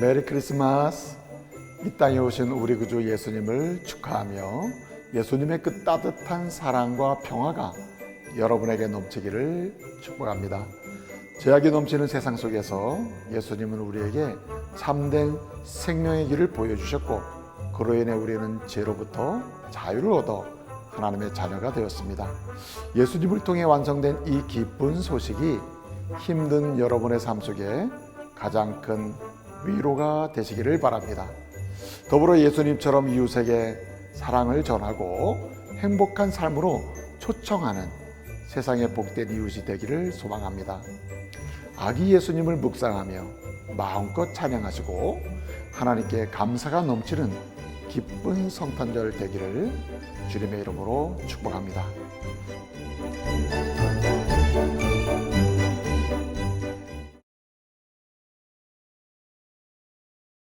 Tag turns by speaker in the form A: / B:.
A: 메리 크리스마스. 이 땅에 오신 우리 구주 예수님을 축하하며 예수님의 그 따뜻한 사랑과 평화가 여러분에게 넘치기를 축복합니다. 죄악이 넘치는 세상 속에서 예수님은 우리에게 참된 생명의 길을 보여주셨고 그로 인해 우리는 죄로부터 자유를 얻어 하나님의 자녀가 되었습니다. 예수님을 통해 완성된 이 기쁜 소식이 힘든 여러분의 삶 속에 가장 큰 위로가 되시기를 바랍니다. 더불어 예수님처럼 이웃에게 사랑을 전하고 행복한 삶으로 초청하는 세상의 복된 이웃이 되기를 소망합니다. 아기 예수님을 묵상하며 마음껏 찬양하시고 하나님께 감사가 넘치는 기쁜 성탄절 되기를 주님의 이름으로 축복합니다.